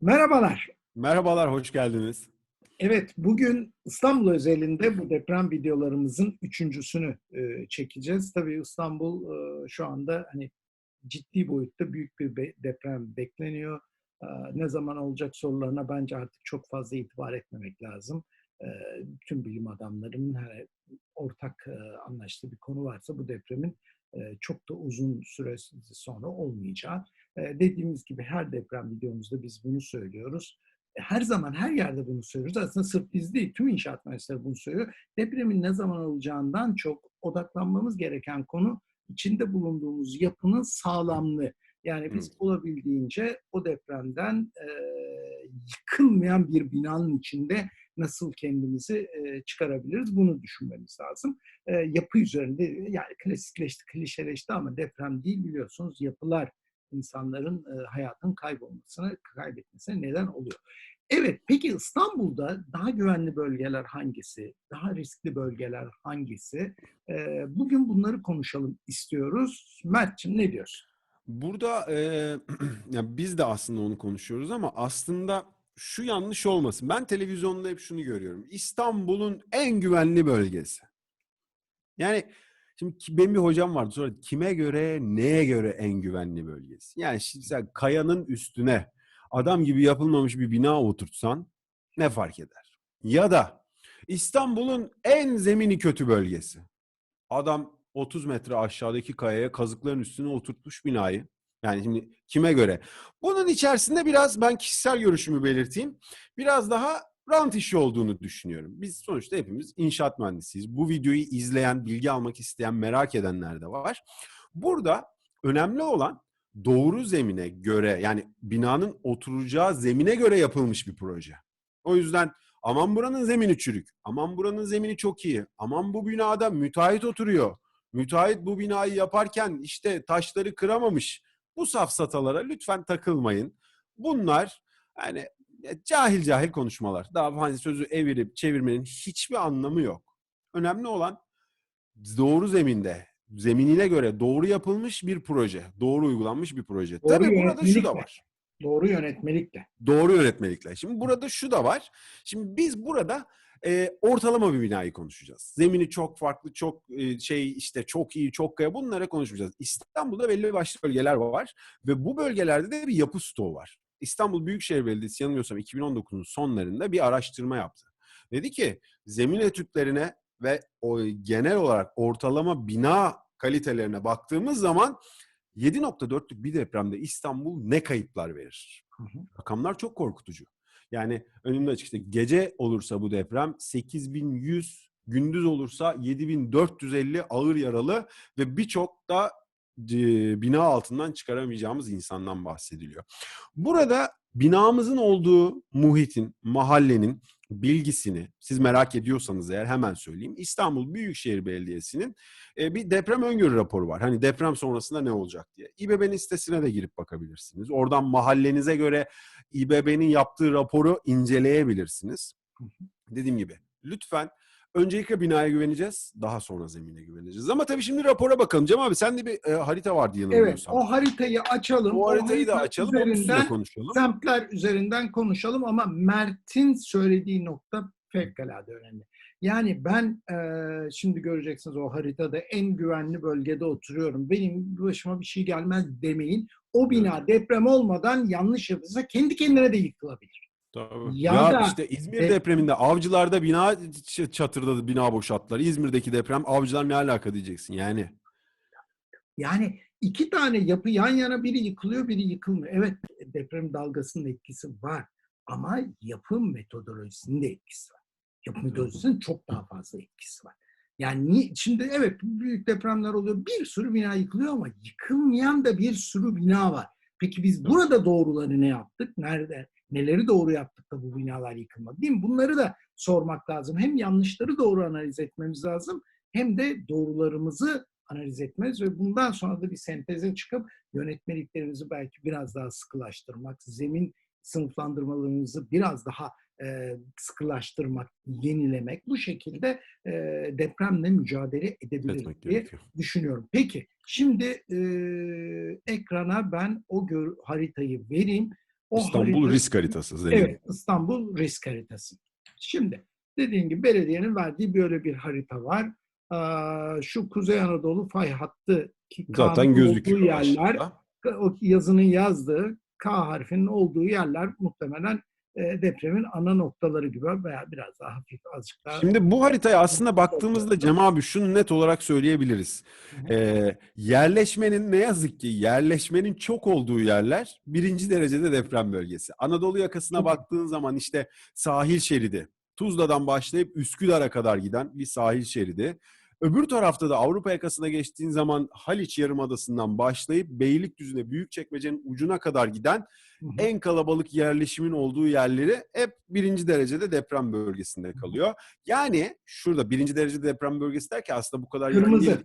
Merhabalar. Merhabalar, hoş geldiniz. Evet, bugün İstanbul özelinde bu deprem videolarımızın üçüncüsünü e, çekeceğiz. Tabii İstanbul e, şu anda hani ciddi boyutta büyük bir be- deprem bekleniyor. E, ne zaman olacak sorularına bence artık çok fazla itibar etmemek lazım. E, tüm bilim adamlarının her, ortak e, anlaştığı bir konu varsa bu depremin e, çok da uzun süre sonra olmayacağı. E, dediğimiz gibi her deprem videomuzda biz bunu söylüyoruz her zaman her yerde bunu söylüyoruz. Aslında sırf biz değil, tüm inşaat mühendisleri bunu söylüyor. Depremin ne zaman olacağından çok odaklanmamız gereken konu içinde bulunduğumuz yapının sağlamlığı. Yani biz olabildiğince o depremden e, yıkılmayan bir binanın içinde nasıl kendimizi e, çıkarabiliriz bunu düşünmemiz lazım. E, yapı üzerinde yani klasikleşti, klişeleşti ama deprem değil biliyorsunuz yapılar insanların e, hayatın kaybolmasına, kaybetmesine neden oluyor. Evet, peki İstanbul'da daha güvenli bölgeler hangisi? Daha riskli bölgeler hangisi? Ee, bugün bunları konuşalım istiyoruz. Mert'ciğim ne diyorsun? Burada eee, ya biz de aslında onu konuşuyoruz ama aslında şu yanlış olmasın. Ben televizyonda hep şunu görüyorum. İstanbul'un en güvenli bölgesi. Yani şimdi benim bir hocam vardı sonra kime göre, neye göre en güvenli bölgesi? Yani şimdi sen kayanın üstüne adam gibi yapılmamış bir bina oturtsan ne fark eder? Ya da İstanbul'un en zemini kötü bölgesi. Adam 30 metre aşağıdaki kayaya kazıkların üstüne oturtmuş binayı. Yani şimdi kime göre? Bunun içerisinde biraz ben kişisel görüşümü belirteyim. Biraz daha rant işi olduğunu düşünüyorum. Biz sonuçta hepimiz inşaat mühendisiyiz. Bu videoyu izleyen, bilgi almak isteyen, merak edenler de var. Burada önemli olan doğru zemine göre yani binanın oturacağı zemine göre yapılmış bir proje. O yüzden aman buranın zemini çürük, aman buranın zemini çok iyi, aman bu binada müteahhit oturuyor. Müteahhit bu binayı yaparken işte taşları kıramamış. Bu safsatalara lütfen takılmayın. Bunlar yani cahil cahil konuşmalar. Daha hani sözü evirip çevirmenin hiçbir anlamı yok. Önemli olan doğru zeminde, zeminine göre doğru yapılmış bir proje, doğru uygulanmış bir proje. Doğru Tabii burada şu da var. Doğru yönetmelikle. Doğru yönetmelikle. Şimdi burada şu da var. Şimdi biz burada e, ortalama bir binayı konuşacağız. Zemini çok farklı, çok e, şey işte çok iyi, çok kaya bunlara konuşmayacağız. İstanbul'da belli başlı bölgeler var ve bu bölgelerde de bir yapı stoğu var. İstanbul Büyükşehir Belediyesi yanılmıyorsam 2019'un sonlarında bir araştırma yaptı. Dedi ki zemin etütlerine ve o genel olarak ortalama bina kalitelerine baktığımız zaman 7.4'lük bir depremde İstanbul ne kayıplar verir? Hı hı. Rakamlar çok korkutucu. Yani önümde açık işte gece olursa bu deprem 8100, gündüz olursa 7450 ağır yaralı ve birçok da bina altından çıkaramayacağımız insandan bahsediliyor. Burada binamızın olduğu muhitin, mahallenin bilgisini siz merak ediyorsanız eğer hemen söyleyeyim. İstanbul Büyükşehir Belediyesi'nin e, bir deprem öngörü raporu var. Hani deprem sonrasında ne olacak diye. İBB'nin sitesine de girip bakabilirsiniz. Oradan mahallenize göre İBB'nin yaptığı raporu inceleyebilirsiniz. Dediğim gibi lütfen öncelikle binaya güveneceğiz. Daha sonra zemine güveneceğiz. Ama tabii şimdi rapora bakalım. Cem abi sende bir e, harita vardı Evet, yanılmıyorsam. o haritayı açalım. Bu haritayı da harita açalım. Onun üstüne üzerinden konuşalım. semtler üzerinden konuşalım ama Mert'in söylediği nokta fevkalade önemli. Yani ben eee, şimdi göreceksiniz o haritada en güvenli bölgede oturuyorum. Benim başıma bir şey gelmez demeyin. O bina deprem olmadan yanlış yapılsa kendi kendine de yıkılabilir. Tabii. Ya Ya, da- işte İzmir e- depreminde avcılarda bina çatırdadı, bina boşalttılar. İzmir'deki deprem avcılar ne alaka diyeceksin yani. Yani iki tane yapı yan yana biri yıkılıyor biri yıkılmıyor. Evet deprem dalgasının etkisi var ama yapım metodolojisinin de etkisi var. Yapım metodolojisinin çok daha fazla etkisi var. Yani ni- şimdi evet büyük depremler oluyor bir sürü bina yıkılıyor ama yıkılmayan da bir sürü bina var. Peki biz burada doğruları ne yaptık? Nerede? Neleri doğru yaptık da bu binalar yıkılmadı? Değil mi? Bunları da sormak lazım. Hem yanlışları doğru analiz etmemiz lazım hem de doğrularımızı analiz etmez ve bundan sonra da bir senteze çıkıp yönetmeliklerimizi belki biraz daha sıkılaştırmak, zemin sınıflandırmalarımızı biraz daha e, sıkılaştırmak, yenilemek bu şekilde e, depremle mücadele edebiliriz Etmek diye gerekiyor. düşünüyorum. Peki şimdi e, ekrana ben o gör, haritayı vereyim. O İstanbul harita- risk haritası zemin. Evet, İstanbul risk haritası. Şimdi dediğim gibi belediyenin verdiği böyle bir harita var. Şu Kuzey Anadolu fay hattı ki Zaten gözüküyor. yerler, o yazının yazdığı K harfinin olduğu yerler muhtemelen depremin ana noktaları gibi veya biraz daha hafif azıcık daha. Şimdi bu haritaya aslında baktığımızda Cem abi şunu net olarak söyleyebiliriz. Ee, yerleşmenin ne yazık ki yerleşmenin çok olduğu yerler birinci derecede deprem bölgesi. Anadolu yakasına baktığın zaman işte sahil şeridi. Tuzla'dan başlayıp Üsküdar'a kadar giden bir sahil şeridi. Öbür tarafta da Avrupa yakasına geçtiğin zaman Haliç Yarımadası'ndan başlayıp Beylikdüzü'ne, Büyükçekmece'nin ucuna kadar giden Hı hı. en kalabalık yerleşimin olduğu yerleri hep birinci derecede deprem bölgesinde kalıyor. Yani şurada birinci derecede deprem bölgesi derken aslında bu kadar yakın değil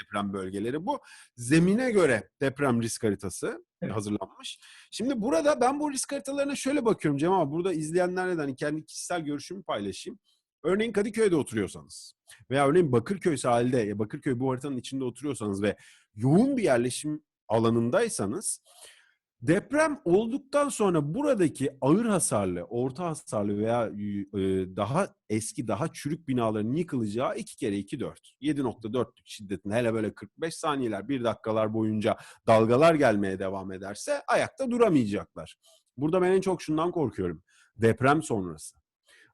deprem bölgeleri. Bu zemine göre deprem risk haritası Evet. hazırlanmış. Şimdi burada ben bu risk haritalarına şöyle bakıyorum Cem ama burada izleyenlerle de hani kendi kişisel görüşümü paylaşayım. Örneğin Kadıköy'de oturuyorsanız veya örneğin Bakırköy sahilde, Bakırköy bu haritanın içinde oturuyorsanız ve yoğun bir yerleşim alanındaysanız deprem olduktan sonra buradaki ağır hasarlı, orta hasarlı veya e, daha eski, daha çürük binaların yıkılacağı 2 kere 2 4. 7.4'lük şiddetinde hele böyle 45 saniyeler, 1 dakikalar boyunca dalgalar gelmeye devam ederse ayakta duramayacaklar. Burada ben en çok şundan korkuyorum. Deprem sonrası.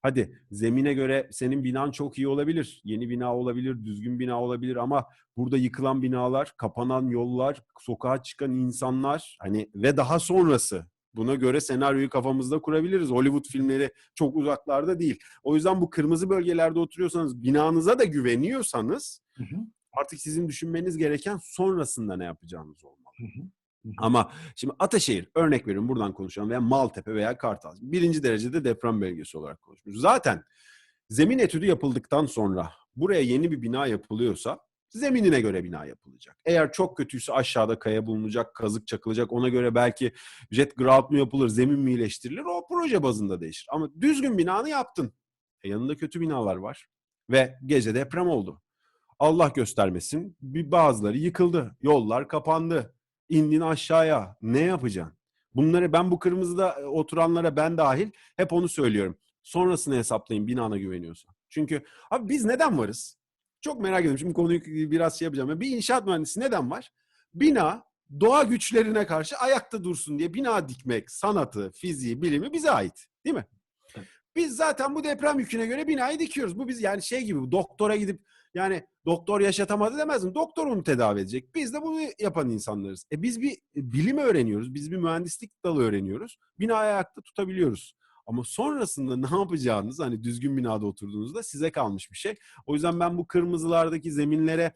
Hadi zemine göre senin binan çok iyi olabilir. Yeni bina olabilir, düzgün bina olabilir ama burada yıkılan binalar, kapanan yollar, sokağa çıkan insanlar hani ve daha sonrası. Buna göre senaryoyu kafamızda kurabiliriz. Hollywood filmleri çok uzaklarda değil. O yüzden bu kırmızı bölgelerde oturuyorsanız, binanıza da güveniyorsanız Hı hı. artık sizin düşünmeniz gereken sonrasında ne yapacağınız olmalı. Hı hı. Ama şimdi Ataşehir örnek veriyorum buradan konuşalım veya Maltepe veya Kartal. Birinci derecede deprem bölgesi olarak konuşmuş. Zaten zemin etüdü yapıldıktan sonra buraya yeni bir bina yapılıyorsa zeminine göre bina yapılacak. Eğer çok kötüyse aşağıda kaya bulunacak, kazık çakılacak. Ona göre belki jet grout mu yapılır, zemin mi iyileştirilir o proje bazında değişir. Ama düzgün binanı yaptın. E yanında kötü binalar var ve gece deprem oldu. Allah göstermesin bir bazıları yıkıldı. Yollar kapandı. İndin aşağıya. Ne yapacaksın? Bunları ben bu kırmızıda e, oturanlara ben dahil hep onu söylüyorum. Sonrasını hesaplayın binana güveniyorsan. Çünkü abi biz neden varız? Çok merak ediyorum. Şimdi konuyu biraz şey yapacağım. Ya Bir inşaat mühendisi neden var? Bina doğa güçlerine karşı ayakta dursun diye bina dikmek, sanatı, fiziği, bilimi bize ait. Değil mi? Biz zaten bu deprem yüküne göre binayı dikiyoruz. Bu biz yani şey gibi doktora gidip yani doktor yaşatamadı demezdim. Doktor onu tedavi edecek. Biz de bunu yapan insanlarız. E biz bir bilim öğreniyoruz. Biz bir mühendislik dalı öğreniyoruz. Binayı ayakta tutabiliyoruz. Ama sonrasında ne yapacağınız hani düzgün binada oturduğunuzda size kalmış bir şey. O yüzden ben bu kırmızılardaki zeminlere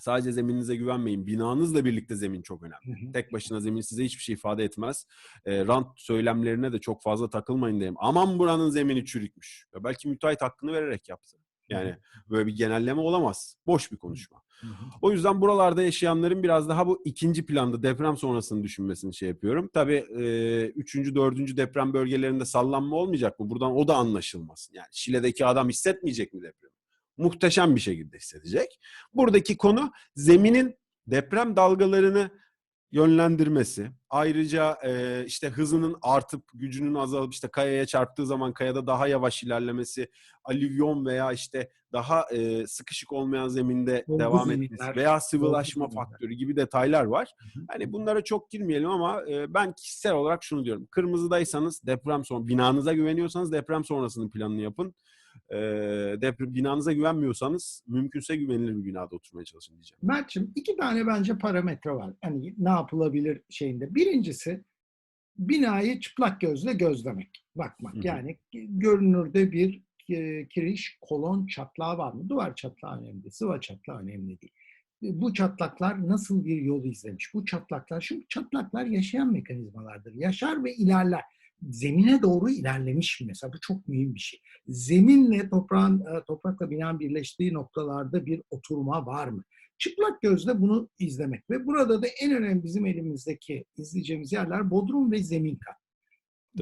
sadece zemininize güvenmeyin. Binanızla birlikte zemin çok önemli. Tek başına zemin size hiçbir şey ifade etmez. E, rant söylemlerine de çok fazla takılmayın diyeyim. Aman buranın zemini çürükmüş. Ya belki müteahhit hakkını vererek yaptı. Yani böyle bir genelleme olamaz. Boş bir konuşma. O yüzden buralarda yaşayanların biraz daha bu ikinci planda deprem sonrasını düşünmesini şey yapıyorum. Tabii e, üçüncü, dördüncü deprem bölgelerinde sallanma olmayacak mı? Buradan o da anlaşılmasın. Yani Şile'deki adam hissetmeyecek mi depremi? Muhteşem bir şekilde hissedecek. Buradaki konu zeminin deprem dalgalarını yönlendirmesi. Ayrıca e, işte hızının artıp gücünün azalıp işte kayaya çarptığı zaman kayada daha yavaş ilerlemesi, alüvyon veya işte daha e, sıkışık olmayan zeminde Dolgu devam zeminler, etmesi veya sıvılaşma faktörü gibi detaylar var. Hı hı. Hani bunlara çok girmeyelim ama e, ben kişisel olarak şunu diyorum. Kırmızıdaysanız deprem son binanıza güveniyorsanız deprem sonrasının planını yapın. E, deprem binanıza güvenmiyorsanız mümkünse güvenilir bir binada oturmaya çalışın diyeceğim. Mert'ciğim iki tane bence parametre var. Hani ne yapılabilir şeyinde. Birincisi binayı çıplak gözle gözlemek, bakmak. Hı hı. Yani görünürde bir kiriş, kolon çatlağı var mı? Duvar çatlağı önemli, sıva çatlağı önemli değil. E, Bu çatlaklar nasıl bir yol izlemiş? Bu çatlaklar, çünkü çatlaklar yaşayan mekanizmalardır. Yaşar ve ilerler. Zemine doğru ilerlemiş mi mesela? Bu çok mühim bir şey. Zeminle toprağın, e, toprakla binanın birleştiği noktalarda bir oturma var mı? Çıplak gözle bunu izlemek ve burada da en önemli bizim elimizdeki izleyeceğimiz yerler bodrum ve zemin kat.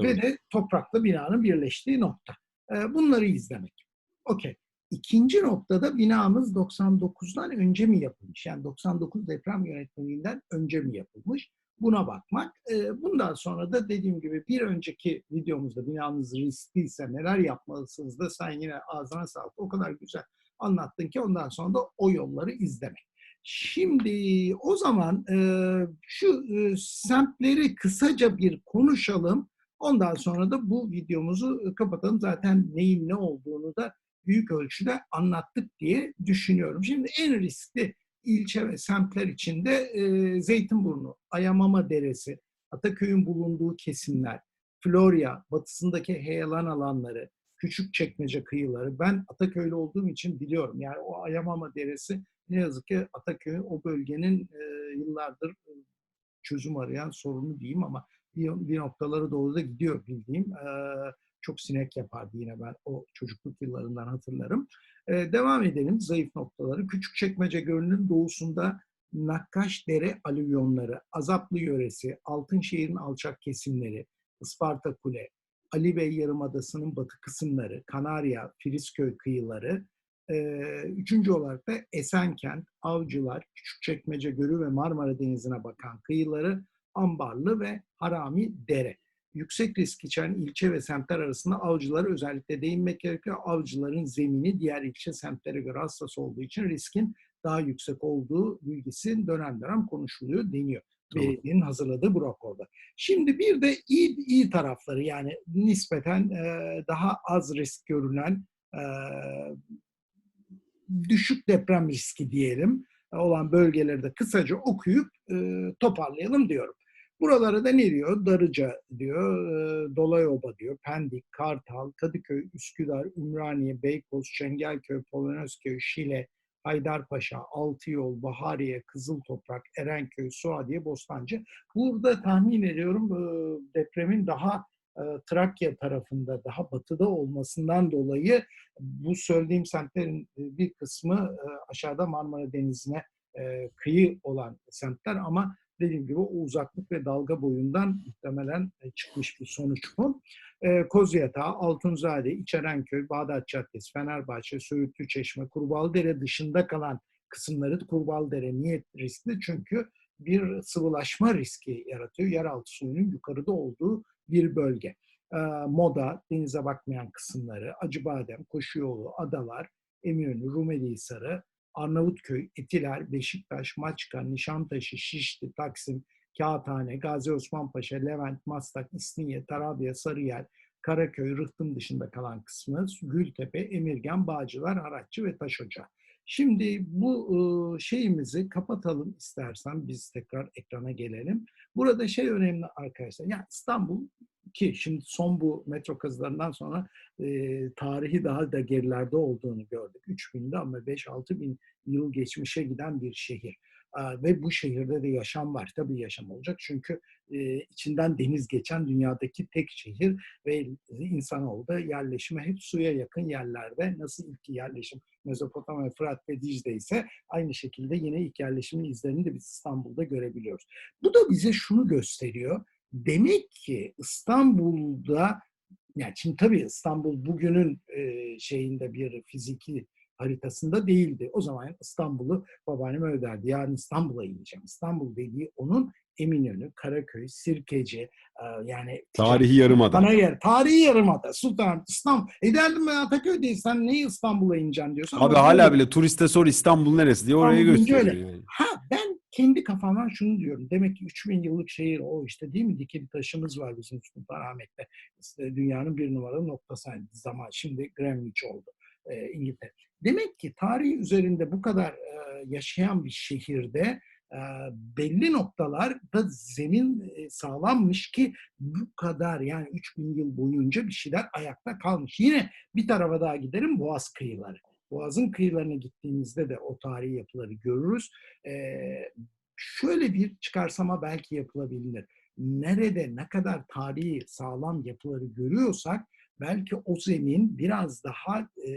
Ve de toprakla binanın birleştiği nokta. Ee, Bunları izlemek. Okey. İkinci noktada binamız 99'dan önce mi yapılmış? Yani 99 deprem yönetmeliğinden önce mi yapılmış? Buna bakmak. E, bundan sonra da dediğim gibi bir önceki videomuzda binanız riskliyse neler yapmalısınız da sen yine ağzına sağlık o kadar güzel anlattın ki ondan sonra da o yolları izlemek. Şimdi o zaman e, şu e, semtleri kısaca bir konuşalım. Ondan sonra da bu videomuzu kapatalım. Zaten neyin ne olduğunu da büyük ölçüde anlattık diye düşünüyorum. Şimdi en riskli ilçe ve semtler içinde e, Zeytinburnu, Ayamama Deresi, Ataköy'ün bulunduğu kesimler, Florya, batısındaki heyelan alanları, Küçükçekmece kıyıları. Ben Ataköy'lü olduğum için biliyorum. Yani o Ayamama Deresi ne yazık ki Ataköy o bölgenin e, yıllardır çözüm arayan sorunu diyeyim ama bir, bir noktalara doğru da gidiyor bildiğim. E, çok sinek yapardı yine ben o çocukluk yıllarından hatırlarım. E, devam edelim zayıf noktaları. Küçükçekmece Gölü'nün doğusunda Nakkaşdere alüvyonları, Azaplı yöresi, Altınşehir'in alçak kesimleri, Isparta Kule, Ali Bey Yarımadası'nın batı kısımları, Kanarya, Filizköy kıyıları, ee, üçüncü olarak da Esenkent, Avcılar, Küçükçekmece Gölü ve Marmara Denizi'ne bakan kıyıları, Ambarlı ve Harami Dere. Yüksek risk içeren ilçe ve semtler arasında avcılara özellikle değinmek gerekiyor. Avcıların zemini diğer ilçe semtlere göre hassas olduğu için riskin daha yüksek olduğu bilgisi dönem dönem konuşuluyor, deniyor. Tamam. Belediyenin hazırladığı bu raporda. Şimdi bir de iyi, iyi tarafları yani nispeten e, daha az risk görülen e, düşük deprem riski diyelim olan bölgeleri de kısaca okuyup e, toparlayalım diyorum. Buralara da ne diyor? Darıca diyor, e, Dolayoba diyor, Pendik, Kartal, Kadıköy, Üsküdar, Ümraniye, Beykoz, Çengelköy, Polonezköy, Şile, Haydarpaşa, Altıyol, Bahariye, Kızıltoprak, Erenköy, Suadiye, Bostancı. Burada tahmin ediyorum e, depremin daha e, Trakya tarafında, daha batıda olmasından dolayı bu söylediğim semtlerin bir kısmı aşağıda Marmara Denizi'ne kıyı olan semtler ama dediğim gibi o uzaklık ve dalga boyundan muhtemelen e, çıkmış bir sonuç bu. E, Kozyatağı, Altunzade, İçerenköy, Bağdat Caddesi, Fenerbahçe, Söğütlü Çeşme, Kurbaldere dışında kalan kısımları Kurbaldere niye riskli? Çünkü bir sıvılaşma riski yaratıyor. Yeraltı suyunun yukarıda olduğu bir bölge. E, Moda, denize bakmayan kısımları, Acıbadem, Koşuyolu, Adalar, Eminönü, Rumeli Hisarı, Arnavutköy, Etiler, Beşiktaş, Maçka, Nişantaşı, Şişli, Taksim, Kağıthane, Gazi Osman Levent, Maslak, İstinye, Tarabya, Sarıyer, Karaköy, Rıhtım dışında kalan kısmı, Gültepe, Emirgan, Bağcılar, Haratçı ve Taşoca. Şimdi bu ıı, şeyimizi kapatalım istersen biz tekrar ekrana gelelim. Burada şey önemli arkadaşlar. Yani İstanbul ki şimdi son bu metro kazılarından sonra e, tarihi daha da gerilerde olduğunu gördük. 3000'de ama 5-6 bin yıl geçmişe giden bir şehir. Aa, ve bu şehirde de yaşam var. Tabii yaşam olacak çünkü e, içinden deniz geçen dünyadaki tek şehir ve insanoğlu da yerleşime hep suya yakın yerlerde nasıl ilk yerleşim Mezopotamya, Fırat ve Dicle ise aynı şekilde yine ilk yerleşimin izlerini de biz İstanbul'da görebiliyoruz. Bu da bize şunu gösteriyor. Demek ki İstanbul'da yani şimdi tabii İstanbul bugünün e, şeyinde bir fiziki haritasında değildi. O zaman İstanbul'u babaannem öyle derdi. Yarın İstanbul'a ineceğim. İstanbul dediği onun Eminönü, Karaköy, Sirkeci, e, yani Tarihi yarımada. Bana yer. Tarihi yarımada. Sultan, İstanbul. E derdim ben Ataköy'deyiz. Sen niye İstanbul'a ineceksin diyorsun. Abi hala bile turiste sor İstanbul neresi diye oraya İstanbul gösteriyor. Yani. Ha ben kendi kafamdan şunu diyorum. Demek ki 3000 yıllık şehir o işte değil mi? Dikili taşımız var bizim Sultanahmet'te. İşte dünyanın bir numaralı noktası aynı zaman. Şimdi Greenwich oldu e, İngiltere. Demek ki tarihi üzerinde bu kadar e, yaşayan bir şehirde e, belli noktalarda zemin e, sağlanmış ki bu kadar yani 3000 yıl boyunca bir şeyler ayakta kalmış. Yine bir tarafa daha giderim Boğaz kıyıları. Boğaz'ın kıyılarına gittiğimizde de o tarihi yapıları görürüz. Ee, şöyle bir çıkarsama belki yapılabilir. Nerede ne kadar tarihi sağlam yapıları görüyorsak belki o zemin biraz daha e,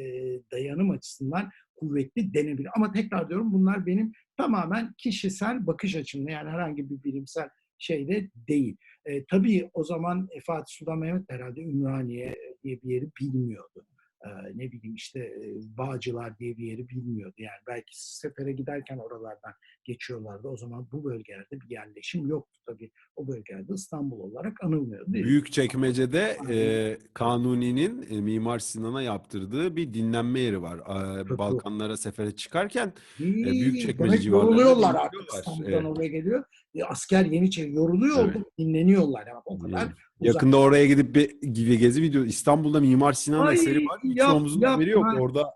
dayanım açısından kuvvetli denebilir. Ama tekrar diyorum bunlar benim tamamen kişisel bakış açımda yani herhangi bir bilimsel şeyde değil. E, tabii o zaman Fatih Sultan Mehmet herhalde Ümraniye diye bir yeri bilmiyordu. E, ne bileyim işte e, Bağcılar diye bir yeri bilmiyordu. Yani belki sefere giderken oralardan geçiyorlardı. O zaman bu bölgelerde bir yerleşim yoktu tabii. O bölgelerde İstanbul olarak anılmıyordu. Büyükçekmece'de e, Kanuni'nin e, Mimar Sinan'a yaptırdığı bir dinlenme yeri var. E, Çok Balkanlara sefere çıkarken İyi, Büyükçekmece Demek civarlarında yoruluyorlar artık. İstanbul'dan Evet. oraya geliyor. E, asker Yeniçeri yoruluyor Evet. dinleniyorlar. Yani o kadar uzak. Yakında oraya gidip bir gibi gezi video İstanbul'da Mimar Sinan Ay, eseri var. yap, Çoğumuzun yap, haberi yok. ha. Orada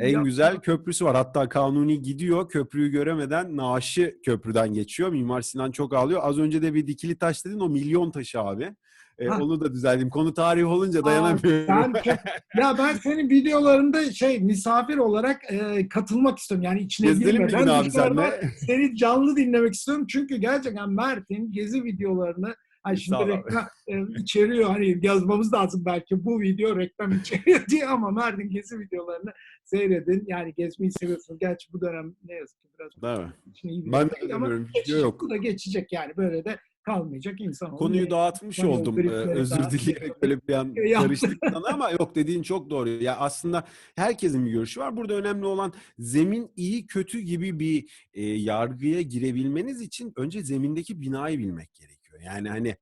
en Yapma. güzel köprüsü var. Hatta Kanuni gidiyor köprüyü göremeden naaşı köprüden geçiyor. Mimar Sinan çok ağlıyor. Az önce de bir dikili taş dedin o milyon taşı abi. E, Ha. onu da düzelttim. Konu tarih olunca Aa, dayanamıyorum. ben çok- ya ben senin videolarında şey misafir olarak e, katılmak istiyorum. Yani içine Gezelim bir girmeden gün abi senle. seni canlı dinlemek istiyorum. Çünkü gerçekten Mert'in gezi videolarını hani şimdi reklam e, içeriyor. Hani yazmamız lazım belki bu video reklam içeriyor diye ama Mert'in gezi videolarını seyredin. Yani gezmeyi seviyorsunuz. Gerçi bu dönem ne yazık ki biraz Değil mi? iyi bir Ben de ama. Video yok. Bu da geçecek yani böyle de kalmayacak insan. Konuyu dağıtmış Sonra oldum. Ee, gripleri özür dileyerek böyle bir an karıştık sana ama yok dediğin çok doğru. Ya aslında herkesin bir görüşü var. Burada önemli olan zemin iyi kötü gibi bir e, yargıya girebilmeniz için önce zemindeki binayı bilmek gerekiyor. Yani hani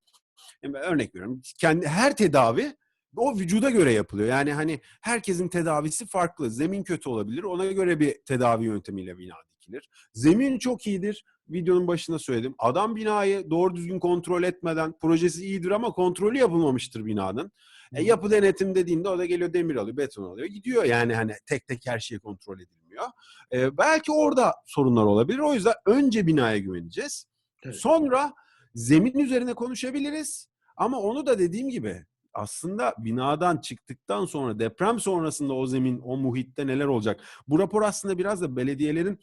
örnek veriyorum. Kendi her tedavi o vücuda göre yapılıyor. Yani hani herkesin tedavisi farklı. Zemin kötü olabilir. Ona göre bir tedavi yöntemiyle bina dikilir. Zemin çok iyidir. Videonun başında söyledim. Adam binayı doğru düzgün kontrol etmeden projesi iyidir ama kontrolü yapılmamıştır binanın. E, yapı denetim dediğinde o da geliyor demir alıyor, beton alıyor. Gidiyor yani hani tek tek her şey kontrol edilmiyor. E, belki orada sorunlar olabilir. O yüzden önce binaya güveneceğiz. Evet. Sonra zemin üzerine konuşabiliriz. Ama onu da dediğim gibi aslında binadan çıktıktan sonra deprem sonrasında o zemin, o muhitte neler olacak? Bu rapor aslında biraz da belediyelerin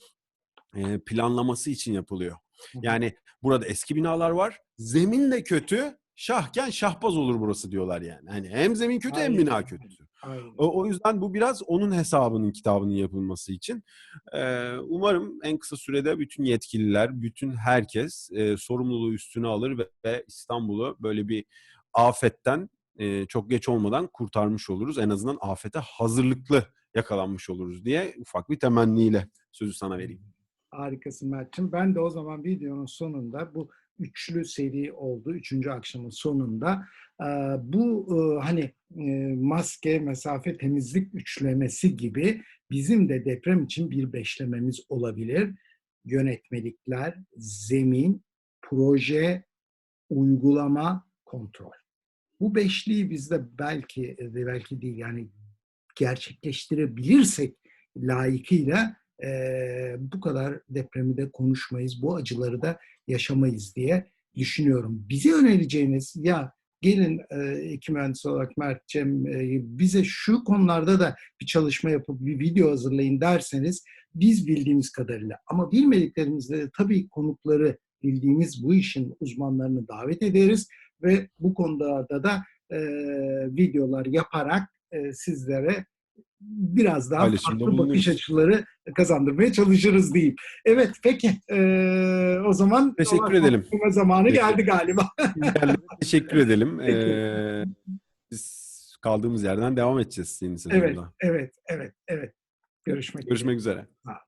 e, planlaması için yapılıyor. Yani burada eski binalar var. Zemin de kötü. Şahken şahbaz olur burası diyorlar yani. Hani hem zemin kötü hem Aynen. bina kötü. Aynen. O, o yüzden bu biraz onun hesabının kitabının yapılması için. Ee, umarım en kısa sürede bütün yetkililer, bütün herkes e, sorumluluğu üstüne alır ve, ve İstanbul'u böyle bir afetten e, çok geç olmadan kurtarmış oluruz. En azından afete hazırlıklı yakalanmış oluruz diye ufak bir temenniyle sözü sana vereyim. Harikasın Mert'ciğim. Ben de o zaman videonun sonunda bu üçlü seri oldu. Üçüncü akşamın sonunda e, bu e, hani e, maske, mesafe, temizlik üçlemesi gibi bizim de deprem için bir beşlememiz olabilir. Yönetmelikler, zemin, proje, uygulama, kontrol. Bu beşliği bizde belki de belki değil yani gerçekleştirebilirsek layıkıyla eee, bu kadar depremi de konuşmayız, bu acıları da yaşamayız diye düşünüyorum. Bize önereceğiniz ya gelin e, iki mühendis olarak Mert, Cem e, bize şu konularda da bir çalışma yapıp bir video hazırlayın derseniz biz bildiğimiz kadarıyla ama bilmediklerimizde de tabii konukları bildiğimiz bu işin uzmanlarını davet ederiz ve bu konularda da e, videolar yaparak e, sizlere biraz daha Paylaşımda farklı bakış bulunuruz. açıları kazandırmaya çalışırız diyeyim. Evet peki e, o zaman Teşekkür edelim. zamanı Peki. geldi galiba. Yani teşekkür edelim. Peki. Ee, biz kaldığımız yerden devam edeceğiz senin evet, sezonda. evet, evet, evet. Görüşmek üzere. Görüşmek üzere. Ha.